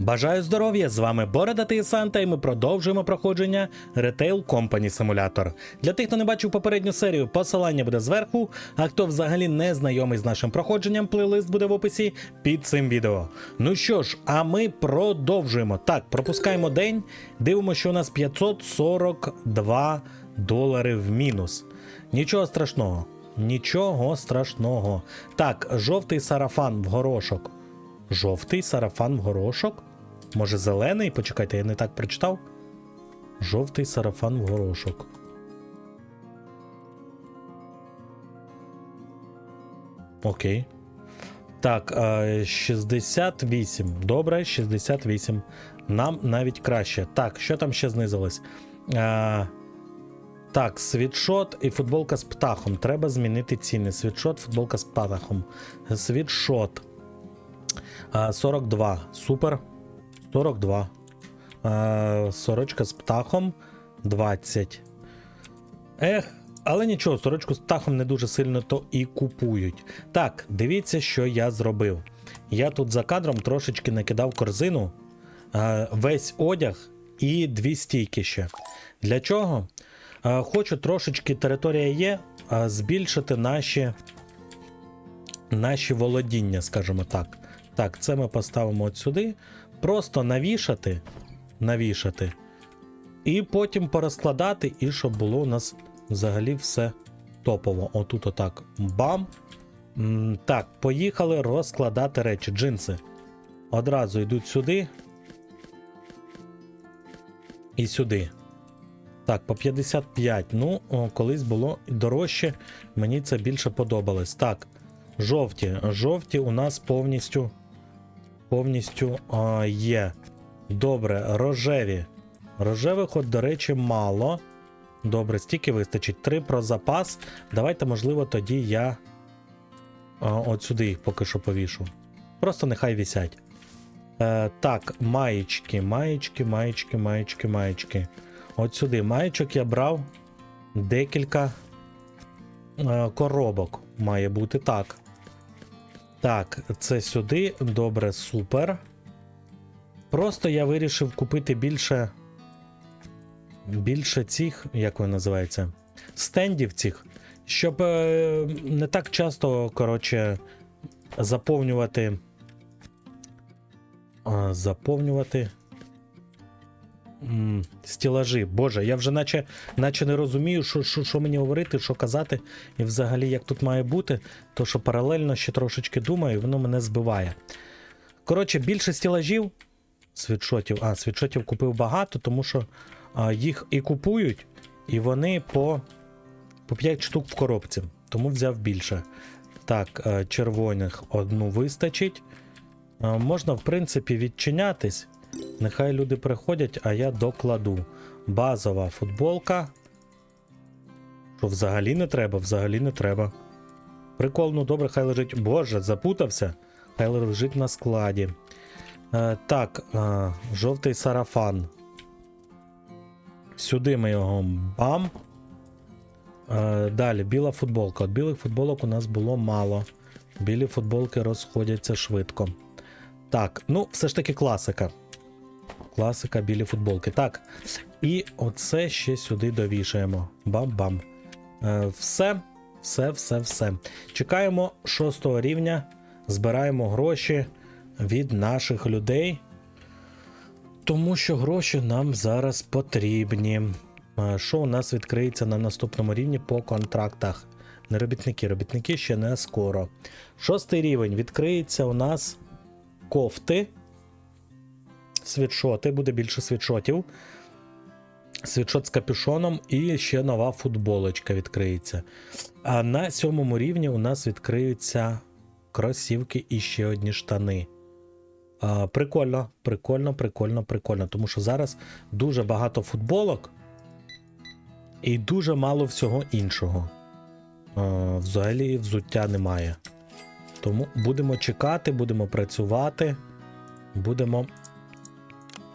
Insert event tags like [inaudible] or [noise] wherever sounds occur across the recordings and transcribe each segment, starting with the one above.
Бажаю здоров'я! З вами Бородатий Санта, і ми продовжуємо проходження Retail Company Simulator. Для тих, хто не бачив попередню серію, посилання буде зверху. А хто взагалі не знайомий з нашим проходженням, плейлист буде в описі під цим відео. Ну що ж, а ми продовжуємо. Так, пропускаємо день. Дивимося, що у нас 542 долари в мінус. Нічого страшного. Нічого страшного. Так, жовтий сарафан в горошок. Жовтий сарафан в горошок? Може, зелений? Почекайте, я не так прочитав. Жовтий сарафан в горошок. Окей. Так, е, 68. Добре, 68. Нам навіть краще. Так, що там ще знизилось? Так, світшот і футболка з птахом. Треба змінити ціни. Світшот, футболка з птахом. Світшот. 42. Супер. 42. А, сорочка з птахом 20. Ех, але нічого, сорочку з птахом не дуже сильно то і купують. Так, дивіться, що я зробив. Я тут за кадром трошечки накидав корзину, а, весь одяг і дві стійки ще. Для чого? А, хочу трошечки територія є, а, збільшити наші, наші володіння, скажімо так. Так, це ми поставимо от сюди. Просто навішати, навішати. І потім порозкладати, і щоб було у нас взагалі все топово. Отут отак. Бам. Так, поїхали розкладати речі. Джинси. Одразу йдуть сюди. І сюди. Так, по 55. Ну, о, колись було дорожче. Мені це більше подобалось. Так, жовті. Жовті у нас повністю повністю а, є. Добре, рожеві. Рожевих, от, до речі, мало. Добре, стільки вистачить. Три про запас. Давайте, можливо, тоді я а, от сюди їх поки що повішу. Просто нехай вісять. Е, так, маєчки, маєчки, маєчки, маєчки, маєчки. От сюди маєчок я брав декілька е, коробок. Має бути так. Так, це сюди. Добре, супер. Просто я вирішив купити більше. Більше цих, як вони називаються, стендів цих, щоб е, не так часто, коротше, заповнювати. Заповнювати. Стілажі. Боже, я вже наче, наче не розумію, що, що, що мені говорити, що казати, і взагалі як тут має бути, то що паралельно ще трошечки думаю, і воно мене збиває. Коротше, більше стілажів, світшотів. А, світшотів купив багато, тому що а, їх і купують, і вони по, по 5 штук в коробці. Тому взяв більше. Так, е, червоних одну вистачить. Е, Можна, в принципі, відчинятись. Нехай люди приходять, а я докладу. Базова футболка. Що взагалі не треба, взагалі не треба. Прикол, ну добре, хай лежить. Боже, запутався. Хай лежить на складі. Е, так, е, жовтий сарафан. Сюди ми його бам. Е, далі, біла футболка. От білих футболок у нас було мало. Білі футболки розходяться швидко. Так, ну, все ж таки класика. Класика, білі футболки. Так. І оце ще сюди довішаємо. Бам-бам. Е, все, все, все, все. Чекаємо шостого рівня. Збираємо гроші від наших людей. Тому що гроші нам зараз потрібні. Е, Що у нас відкриється на наступному рівні по контрактах? Не робітники, робітники ще не скоро. Шостий рівень відкриється у нас кофти. Світшоти, буде більше світшотів. Світшот з капюшоном і ще нова футболочка відкриється. А на сьомому рівні у нас відкриються кросівки і ще одні штани. А, прикольно, прикольно, прикольно, прикольно. Тому що зараз дуже багато футболок і дуже мало всього іншого. А, взагалі взуття немає. Тому будемо чекати, будемо працювати, будемо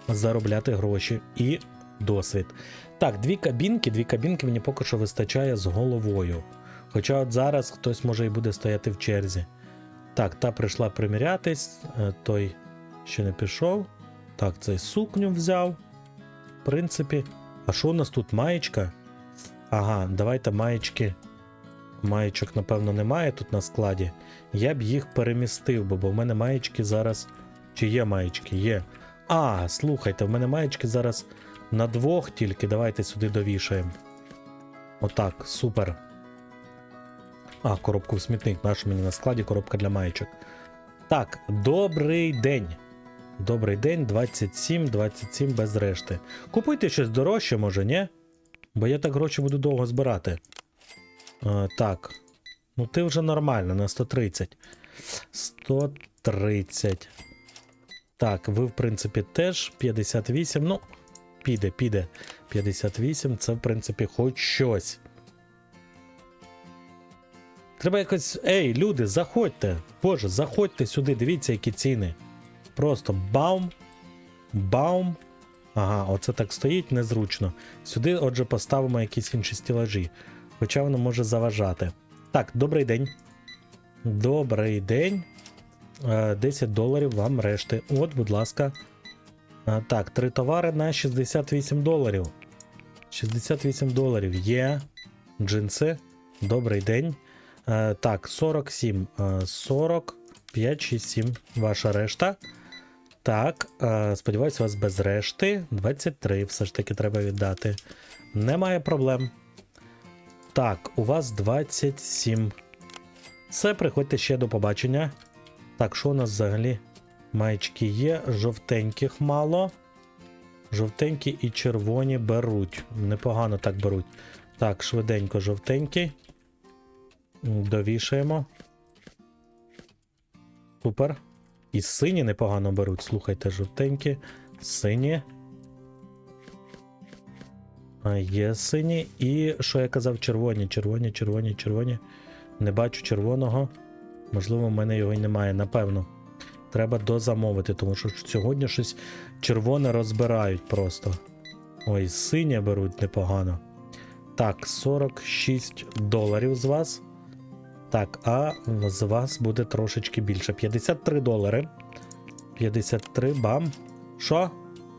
заробляти гроші і досвід. Так, дві кабінки, дві кабінки мені поки що вистачає з головою. Хоча от зараз хтось може і буде стояти в черзі. Так, та прийшла примірятись, е, той ще не пішов. Так, цей сукню взяв. В принципі. А що у нас тут? Маєчка? Ага, давайте маєчки. Маєчок, напевно, немає тут на складі. Я б їх перемістив, бо, в мене маєчки зараз. Чи є маєчки? Є. А, слухайте, в мене маєчки зараз на двох тільки. Давайте сюди довішаємо. Отак, супер. А, коробку в смітник. Наш мені на складі коробка для маєчок. Так, добрий день. Добрий день, 27, 27 без решти. Купуйте щось дорожче, може, ні? Бо я так гроші буду довго збирати. А, так. Ну, ти вже нормально, на 130. 130. Так, ви, в принципі, теж 58. Ну, піде, піде. 58 це, в принципі, хоч щось. Треба якось. Ей, люди, заходьте. Боже, заходьте сюди, дивіться, які ціни. Просто баум. Баум. Ага, оце так стоїть незручно. Сюди, отже, поставимо якісь інші стілажі. Хоча воно може заважати. Так, добрий день. Добрий день. Е, 10 доларів вам решти. От, будь ласка. Е, Так, три товари на 68 доларів. 68 доларів є. Джинси. Добрий день. Е, Так, 47. е, 40, 5, 6, 7. Ваша решта. Так, е, сподіваюся, у вас без решти. 23 все ж таки треба віддати. Немає проблем. Так, у вас 27. Все, приходьте ще до побачення. Так, що у нас взагалі? Маєчки є, жовтеньких мало. Жовтенькі і червоні беруть. Непогано так беруть. Так, швиденько жовтенький. Довішаємо. Супер. І сині непогано беруть. Слухайте, жовтенькі, сині. А, Є сині. І що я казав, червоні, червоні, червоні, червоні. Не бачу червоного. Можливо, в мене його й немає, напевно. Треба дозамовити, тому що сьогодні щось червоне розбирають просто. Ой, синє беруть непогано. Так, 46 доларів з вас. Так, а з вас буде трошечки більше. 53 долари. 53 бам. Що?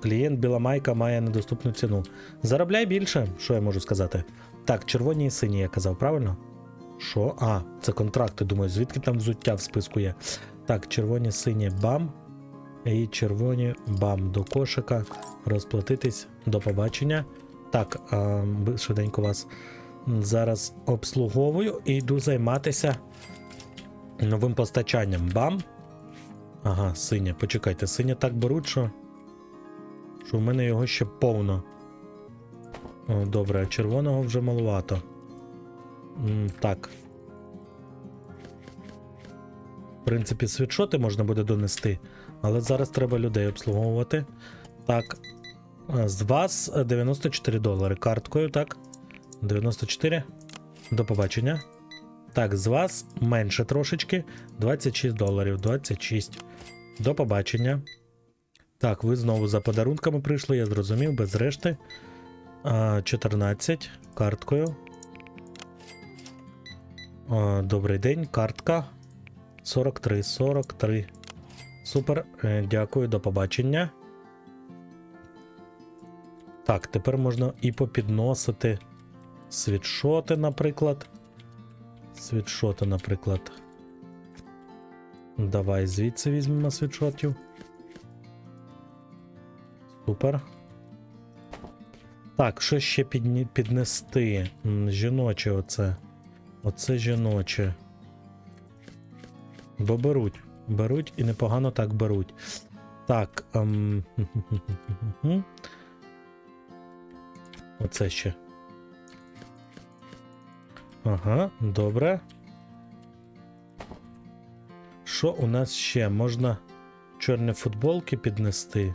Клієнт біла майка має недоступну ціну. Заробляй більше, що я можу сказати. Так, червоні і сині, я казав, правильно? Що? А, це контракти, думаю, звідки там взуття в списку є. Так, червоні сині бам. І червоні бам до кошика. Розплатитись. До побачення. Так, а, швиденько вас зараз обслуговую і йду займатися новим постачанням. Бам. Ага, синя. Почекайте, синя так беруть, що. Що в мене його ще повно. О, добре, а червоного вже малувато. Так. В принципі, світшоти можна буде донести, але зараз треба людей обслуговувати. Так. а, З вас е, 94 долари карткою, так? 94. До побачення. Так, з вас менше трошечки. 26 доларів. 26. До побачення. Так, ви знову за подарунками прийшли, я зрозумів, без решти. 14 карткою. А, добрий день, картка. 43, 43. Супер. Е, Дякую, до побачення. Так, тепер можна і попідносити світшоти, наприклад. Світшоти, наприклад. Давай звідси візьмемо світшотів. Супер. Так, що ще підні... піднести? Жіноче оце. Оце жіноче. Бо беруть. Беруть і непогано так беруть. Так. Ем... [laughs] Оце ще. Ага, добре. Що у нас ще? Можна чорні футболки піднести.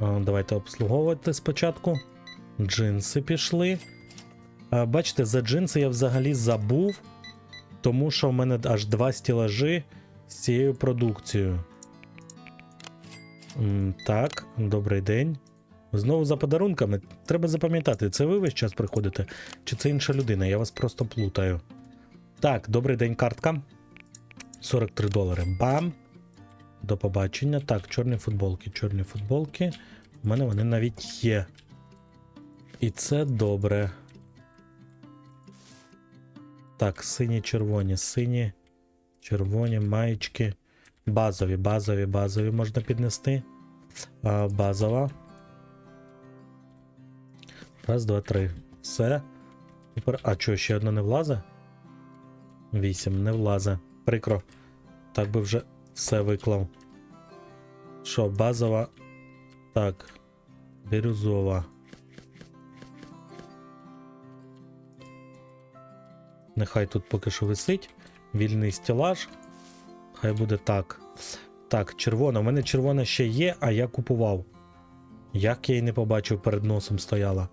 А, Давайте обслуговувати спочатку. Джинси пішли. А, Бачите, за джинси я взагалі забув, тому що в мене аж два стілажі з цією продукцією. Так, добрий день. Знову за подарунками. Треба запам'ятати, це ви весь час приходите, чи це інша людина? Я вас просто плутаю. Так, добрий день, картка. 43 долари. Бам. До побачення. Так, чорні футболки, чорні футболки. У мене вони навіть є. І це добре. Так, сині, червоні, сині, червоні, маєчки. Базові, базові, базові можна піднести. А, базова. Раз, два, три. Все. Супер. А що, ще одна не влазе? Вісім, не влазе. Прикро. Так би вже все виклав. Що, базова? Так. Бірюзова. Нехай тут поки що висить. Вільний стелаж. Хай буде так. Так, червона. У мене червона ще є, а я купував. Як я її не побачив, перед носом стояла.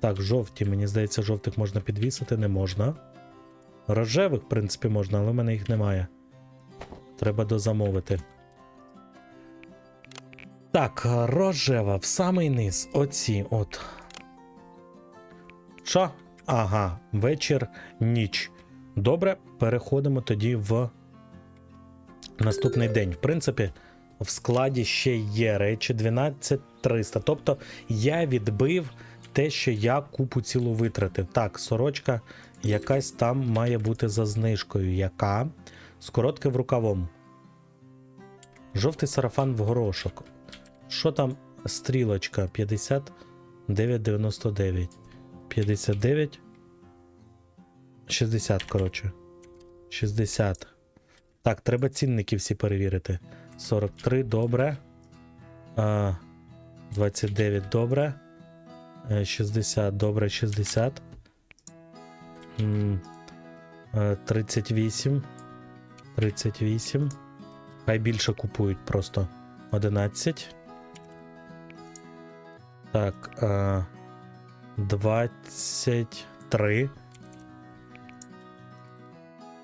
Так, жовті, мені здається, жовтих можна підвісити, не можна. Рожевих, в принципі, можна, але в мене їх немає. Треба дозамовити. Так, рожева в самий низ. Оці от. Що? Ага, вечір, ніч. Добре, переходимо тоді в наступний день. В принципі, в складі ще є речі 12300. Тобто я відбив те, що я купу цілу витратив. Так, сорочка якась там має бути за знижкою. Яка? З коротке в рукавом. Жовтий сарафан в горошок. Що там? Стрілочка 59,99. 59. 60, коротше. 60. Так, треба цінники всі перевірити. 43, добре. 29, добре. Е, 60, добре, 60. Е, 38. 38. Хай більше купують просто. 11. Так. Е, 23.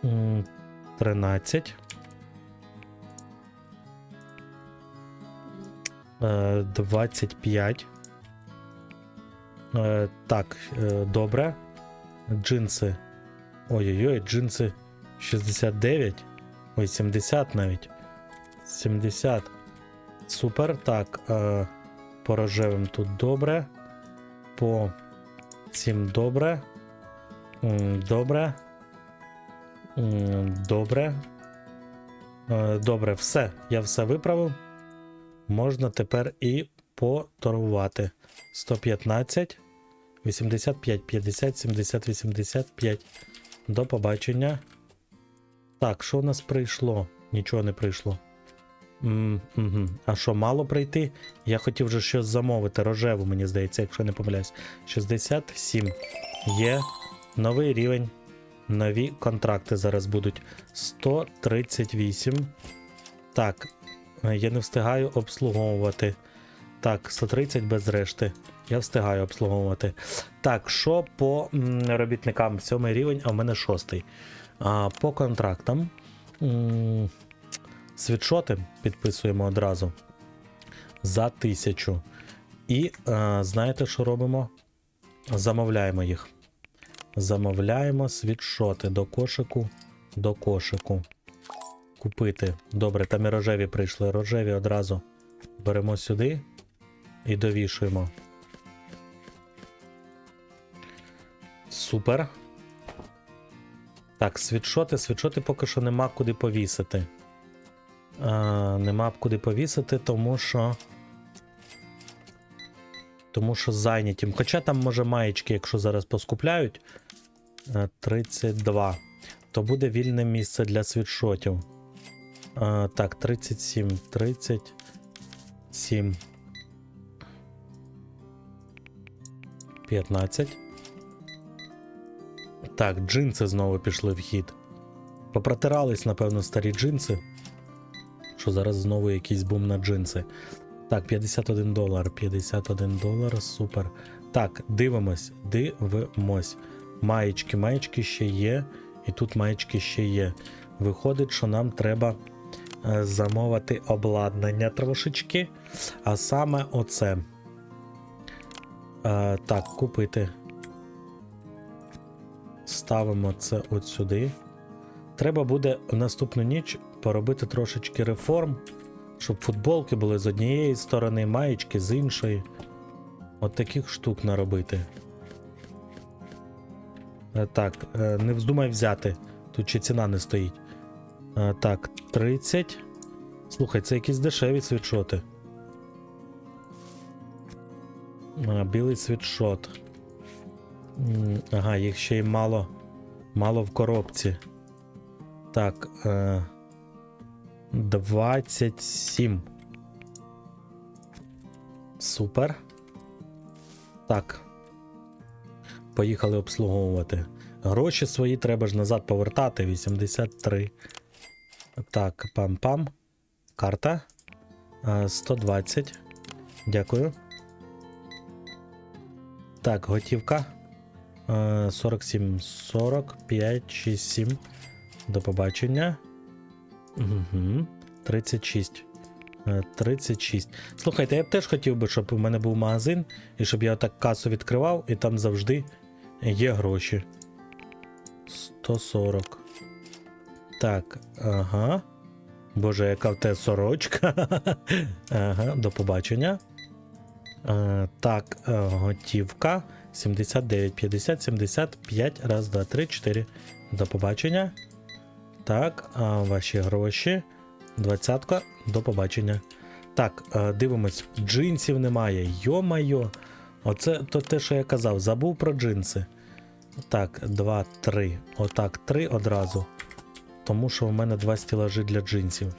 М, 13. Е, 25. Е, Так, е, добре. Джинси. Ой-ой-ой, джинси 69. Ой, 70 навіть. 70. Супер. Так. Е, По рожевим тут добре. По цим добре. Добре. Добре. Е, Добре, все. Я все виправив. Можна тепер і поторгувати. 115, 85, 50, 70, 85. До побачення. Так, що у нас прийшло? Нічого не прийшло. М, угу. А що, мало прийти? Я хотів вже щось замовити. Рожеву, мені здається, якщо не помиляюсь. 67. Є новий рівень. Нові контракти зараз будуть. 138. Так, е, я не встигаю обслуговувати. Так, 130 без решти. Я встигаю обслуговувати. Так, що по м, робітникам? Сьомий рівень, а в мене шостий. А, по контрактам. м, Світшоти підписуємо одразу за тисячу. І е, знаєте, що робимо? Замовляємо їх. Замовляємо світшоти до кошику, до кошику. Купити. Добре, там і рожеві прийшли. Рожеві одразу беремо сюди і довішуємо. Супер. Так, світшоти. Світшоти поки що нема куди повісити. А, нема куди повісити, тому що. Тому що зайняті. Хоча там, може, маєчки, якщо зараз поскупляють. е, 32. То буде вільне місце для світшотів. А, так, 37. 37. 15. Так, джинси знову пішли в хід. Попротирались, напевно, старі джинси. Що зараз знову якийсь бум на джинси. Так, 51 долар. 51 долар, супер. Так, дивимось, дивимось. Маєчки, маєчки ще є. І тут маєчки ще є. Виходить, що нам треба е, замовити обладнання трошечки. А саме оце. Е, так, купити. Ставимо це от сюди. Треба буде наступну ніч поробити трошечки реформ. Щоб футболки були з однієї сторони, маєчки з іншої. От таких штук наробити. Е, Так, е, не вздумай взяти. Тут ще ціна не стоїть. Е, Так, 30. Слухай, це якісь дешеві світшоти. Білий світшот. Ага, їх ще й мало. Мало в коробці. Так. Е, 27. Супер. Так. Поїхали обслуговувати. Гроші свої треба ж назад повертати. 83. Так, пам-пам. Карта. Е, 120. Дякую. Так, готівка. Е, 47, 45, 6, 7. До побачення. Угу. 36. Е, 36. Слухайте, я б теж хотів би, щоб у мене був магазин, і щоб я так касу відкривав, і там завжди є гроші. 140. Так, ага. Боже, яка в те сорочка. [laughs] ага, до побачення. Е, так, е, готівка. 79, 50, 75. Раз, два, три, чотири. До побачення. Так, а ваші гроші. Двадцятка. До побачення. Так, е, дивимось. Джинсів немає. Йо-майо. Оце то те, що я казав. Забув про джинси. Так, два, три. Отак, три одразу. Тому що в мене два стілажі для джинсів.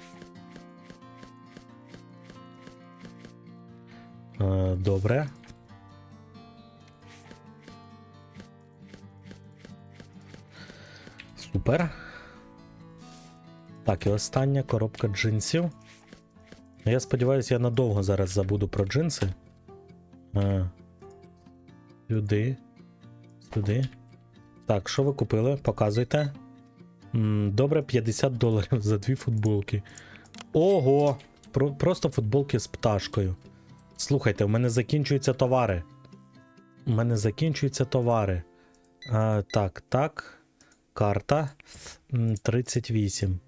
Е, Добре. Супер. Так, і остання коробка джинсів. Я сподіваюся, я надовго зараз забуду про джинси. Е, Сюди. Сюди. Так, що ви купили? Показуйте. Добре, 50 доларів за дві футболки. Ого! Про, просто футболки з пташкою. Слухайте, у мене закінчуються товари. У мене закінчуються товари. А, так, так. Карта. 38.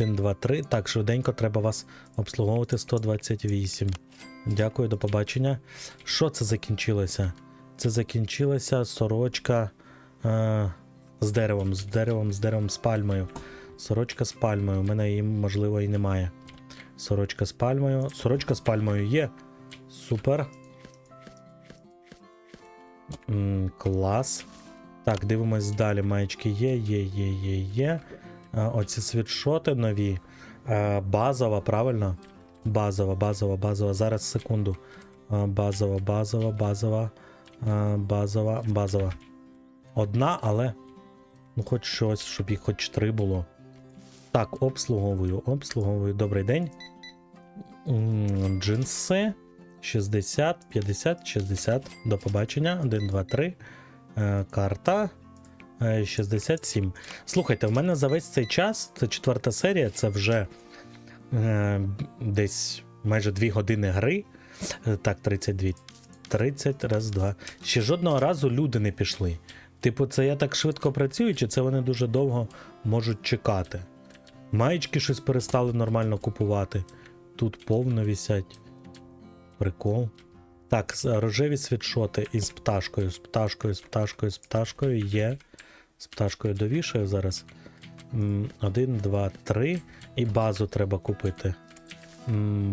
1, 2, 3. Так, швиденько треба вас обслуговувати 128. Дякую, до побачення. Що це закінчилося? Це закінчилася сорочка е, з деревом, з деревом, з деревом, з пальмою. Сорочка з пальмою. У мене її, можливо, і немає. Сорочка з пальмою. Сорочка з пальмою є. Супер. М, клас. Так, дивимось далі. Маєчки є, є, є, є, є. Оці світшоти нові. Базова, правильно? Базова, базова, базова. Зараз секунду. Базова, базова, базова. Базова, базова. Одна, але. Ну, хоч щось, щоб їх хоч три було. Так, обслуговую, обслуговую. Добрий день. Джинси. 60, 50, 60. До побачення. 1, 2, 3. Е, Карта. Е, 67. Слухайте, в мене за весь цей час, це четверта серія, це вже е, десь майже 2 години гри. Е, Так, 32. 30, раз, два. Ще жодного разу люди не пішли. Типу, це я так швидко працюю, чи це вони дуже довго можуть чекати? Маєчки щось перестали нормально купувати. Тут повно вісять. Прикол. Так, рожеві світшоти із пташкою, з пташкою, з пташкою, з пташкою є. З пташкою довішаю зараз. Один, два, три. І базу треба купити.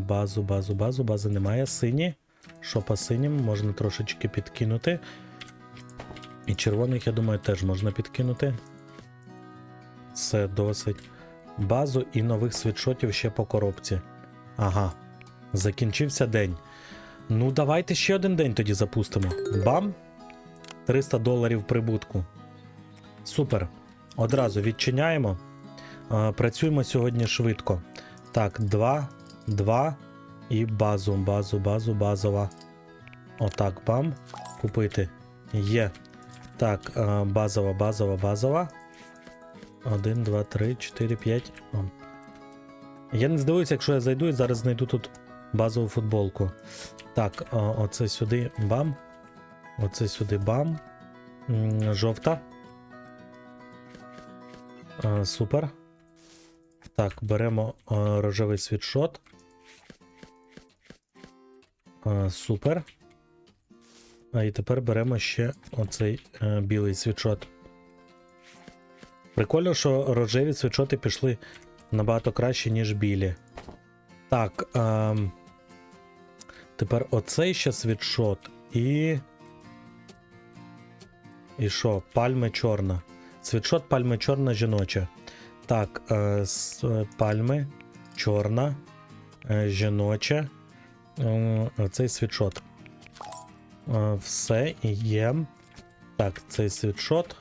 Базу, базу, базу, бази немає. Сині. Що по синім можна трошечки підкинути. І червоних, я думаю, теж можна підкинути. Це досить. Базу і нових світшотів ще по коробці. Ага. Закінчився день. Ну, давайте ще один день тоді запустимо. Бам! 300 доларів прибутку. Супер. Одразу відчиняємо. Працюємо сьогодні швидко. Так, 2, 2 і базу, базу, базу, базова. Отак, бам. Купити. Є. Так, базова, базова, базова. 1, 2, 3, 4, 5. Я не здивуюся, якщо я зайду і зараз знайду тут базову футболку. Так, оце сюди бам. Оце сюди бам. Жовта. Е, Супер. Так, беремо е, рожевий світшот. Е, супер. А і тепер беремо ще оцей білий світшот. Прикольно, що рожеві світшоти пішли набагато краще, ніж білі. Так. Е, тепер оцей ще світшот і. І що? Пальми чорна. Світшот пальми чорна жіноча. Так, е, з пальми чорна, е, жіноча. Е, цей світшот. Е, все є. Так, цей світшот.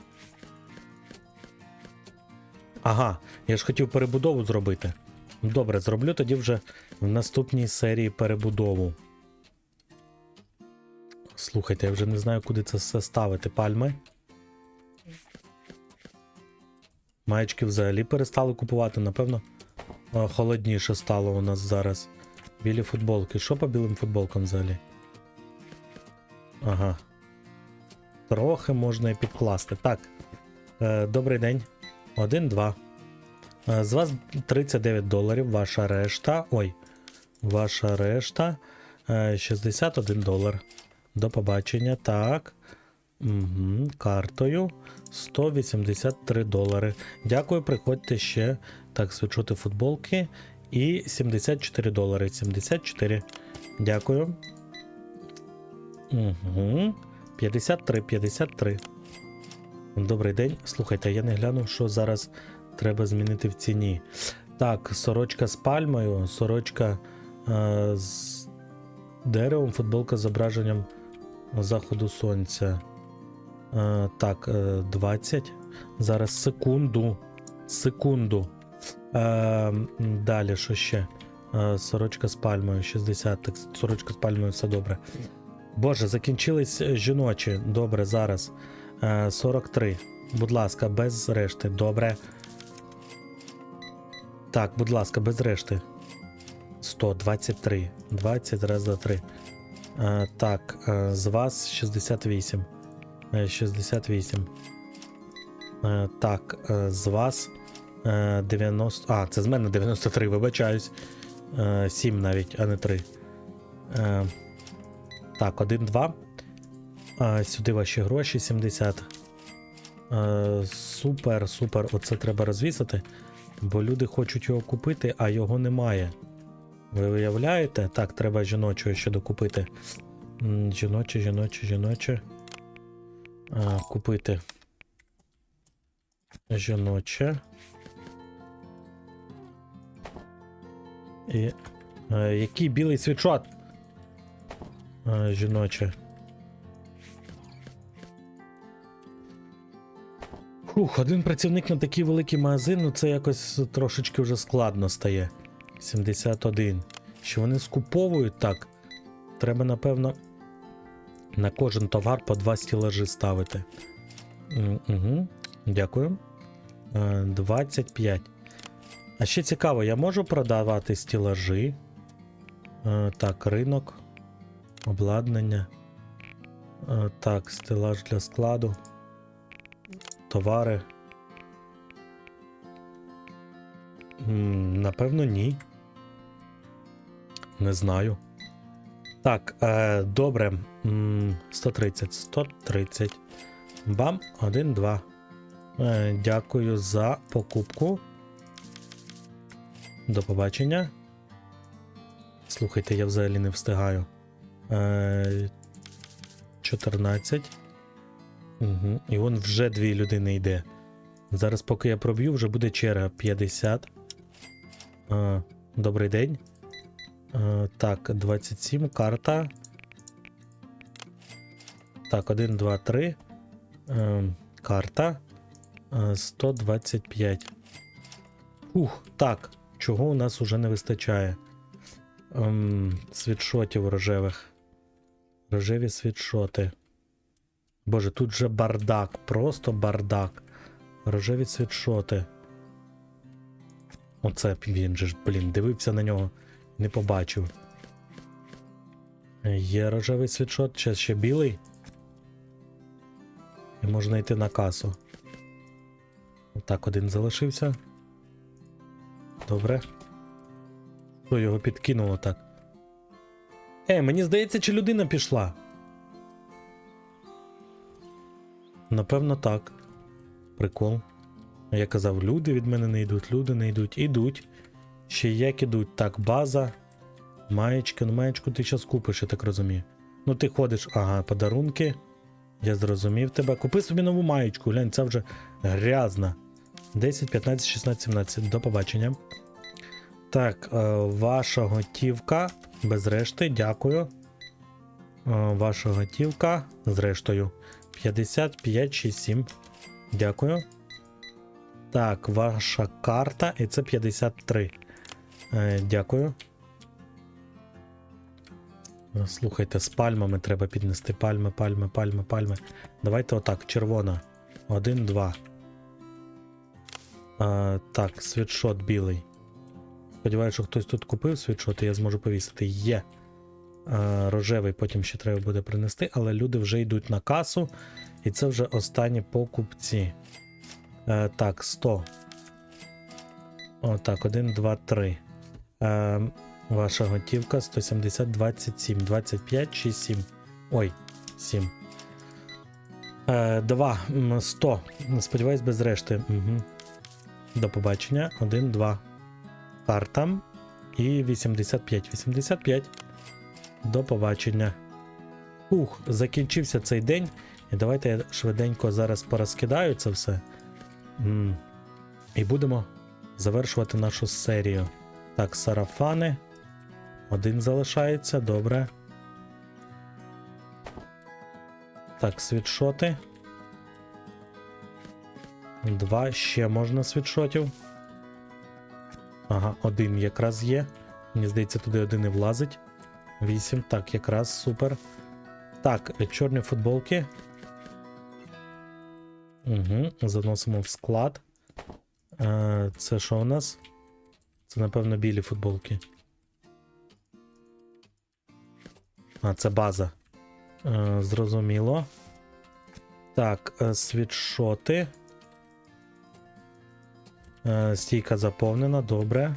Ага, я ж хотів перебудову зробити. Добре, зроблю тоді вже в наступній серії перебудову. Слухайте, я вже не знаю, куди це все ставити. Пальми. Маєчки взагалі перестали купувати, напевно. е, Холодніше стало у нас зараз. Білі футболки. Що по білим футболкам взагалі? Ага. Трохи можна і підкласти. Так. Е, добрий день. Один, два. Е, з вас 39 доларів. Ваша решта. Ой. Ваша решта. Е, 61 долар. До побачення. Так. Угу. Картою 183 долари. Дякую, приходьте ще. Так, свічоти футболки. І 74 долари. 74. Дякую. Угу. 53, 53. Добрий день. Слухайте, я не глянув, що зараз треба змінити в ціні. Так, сорочка з пальмою, сорочка е, з деревом, футболка з зображенням заходу сонця. Е, так, е, 20. Зараз секунду. Секунду. Е, далі, що ще? Е, сорочка з пальмою 60. Так, сорочка з пальмою, все добре. Боже, закінчились е, жіночі. Добре, зараз. Е, 43. Будь ласка, без решти. Добре. Так, будь ласка, без решти. 123. 20 раз за 3. Е, так, е, з вас 68. Е, 68. Е, так, е, з вас е, 90. А, це з мене 93, вибачаюсь. Е, 7 навіть, а не 3. Е, так, 1, 2. Е, сюди ваші гроші 70. Е, супер, супер. Оце треба розвісити. Бо люди хочуть його купити, а його немає. Ви уявляєте? Так, треба жіночого ще докупити. Жіноче, жіноче, жіноче. А, купити. Жіноче. І. Е, який білий світшот? Е, жіноче. Фух, один працівник на такий великий магазин, ну це якось трошечки вже складно стає. 71. Що вони скуповують так. Треба, напевно, на кожен товар по два стілажі ставити. Угу. Дякую. Е, 25. А ще цікаво, я можу продавати стілажі. Е, Так, ринок. Обладнання. Е, Так, стелаж для складу. Товари. Напевно, ні. Не знаю. Так, е, добре. 130, 130. Бам, 1, 2. Е, дякую за покупку. До побачення. Слухайте, я взагалі не встигаю. Е, 14. Угу. І вон вже дві людини йде. Зараз, поки я проб'ю, вже буде черга 50. Е, добрий день. Е, так, 27, карта. Так, 1, 2, 3. Е, карта. Е, 125. Ух, так. Чого у нас уже не вистачає? Ем, світшотів рожевих. Рожеві світшоти. Боже, тут же бардак, просто бардак. Рожеві світшоти. Оце він же ж, блін, дивився на нього, не побачив. Є рожевий світшот, чи ще білий. І можна йти на касу. Так, один залишився. добре. Що його підкинуло так? Е, мені здається, чи людина пішла. Напевно, так. Прикол. Я казав, люди від мене не йдуть, люди не йдуть. Ідуть. Ще як ідуть. Так, база. Маєчка, ну маєчку ти зараз купиш, я так розумію. Ну, ти ходиш, ага, подарунки. Я зрозумів тебе. Купи собі нову маєчку, глянь, це вже грязна. 10, 15, 16, 17. До побачення. Так, е, ваша готівка. Без решти, дякую. Е, ваша готівка з рештою. 55, 6, 7. Дякую. Так, ваша карта, і це 53. Е, дякую. Е, Слухайте, з пальмами треба піднести. Пальми, пальми, пальми, пальми. Давайте отак, червона. Один, два. А, так, світшот білий. Сподіваюся, що хтось тут купив світшот, і я зможу повісити. Є. А, рожевий потім ще треба буде принести, але люди вже йдуть на касу. І це вже останні покупці. Е, так, 100. Отак, 1, 2, 3. Е, ваша готівка 170, 27, 25, 6, 7. Ой, 7. Е, 2, 100. Сподіваюсь, без решти. Угу. До побачення. 1, 2. Карта. І 85. 85. До побачення. Ух, закінчився цей день. І давайте я швиденько зараз порозкидаю це все. І будемо завершувати нашу серію. Так, сарафани. Один залишається, добре. Так, світшоти. Два ще можна світшотів. Ага, один якраз є. Мені здається, туди один і влазить. Вісім. Так, якраз супер. Так, чорні футболки. Угу, заносимо в склад. Е, це що у нас? Це, напевно, білі футболки. А, це база. Е, зрозуміло. Так, е, світшоти. Е, стійка заповнена, добре.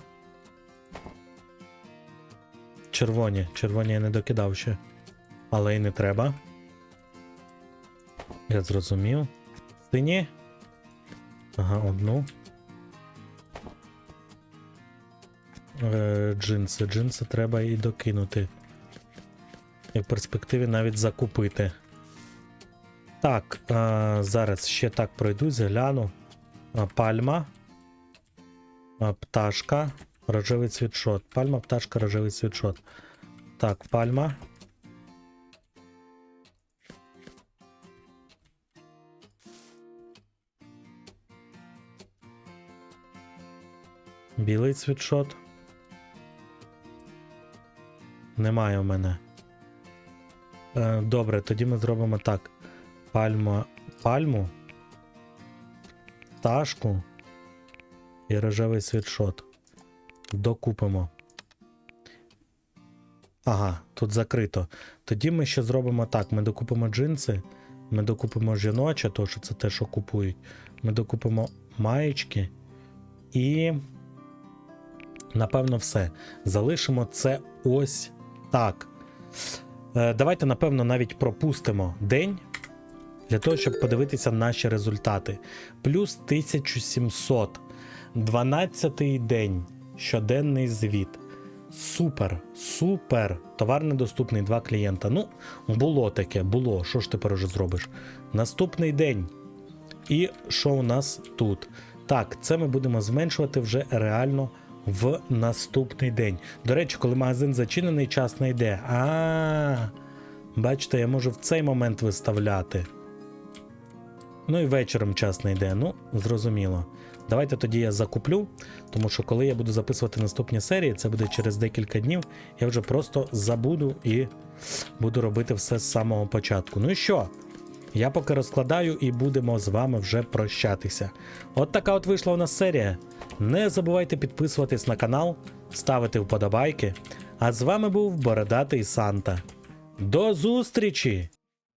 Червоні. Червоні я не докидав ще. Але й не треба. Я зрозумів. Сині. Ага, одну. Е, джинси. Джинси треба і докинути. І в перспективі навіть закупити. Так, е, зараз ще так пройду, загляну. Пальма. Пташка. Рожевий світшот. Пальма, пташка, рожевий світшот. Так, пальма. Білий світшот. Немає у мене. Е, добре, тоді ми зробимо так. Пальма, пальму, пташку і рожевий світшот. Докупимо. Ага, тут закрито. Тоді ми ще зробимо так: ми докупимо джинси, ми докупимо жіноче, то що це те, що купують. Ми докупимо маєчки і. Напевно, все. Залишимо це ось так. Е, Давайте, напевно, навіть пропустимо день для того, щоб подивитися наші результати. Плюс 1700. 12-й день. Щоденний звіт. Супер, супер. Товар недоступний, два клієнта. Ну, було таке, було. Що ж тепер уже зробиш? Наступний день. І що у нас тут? Так, це ми будемо зменшувати вже реально в наступний день. До речі, коли магазин зачинений, час не йде. А, бачите, я можу в цей момент виставляти. Ну і вечором час не йде. Ну, зрозуміло. Давайте тоді я закуплю, тому що коли я буду записувати наступні серії, це буде через декілька днів. Я вже просто забуду і буду робити все з самого початку. Ну і що? Я поки розкладаю і будемо з вами вже прощатися. От така от вийшла у нас серія. Не забувайте підписуватись на канал, ставити вподобайки. А з вами був Бородатий Санта. До зустрічі!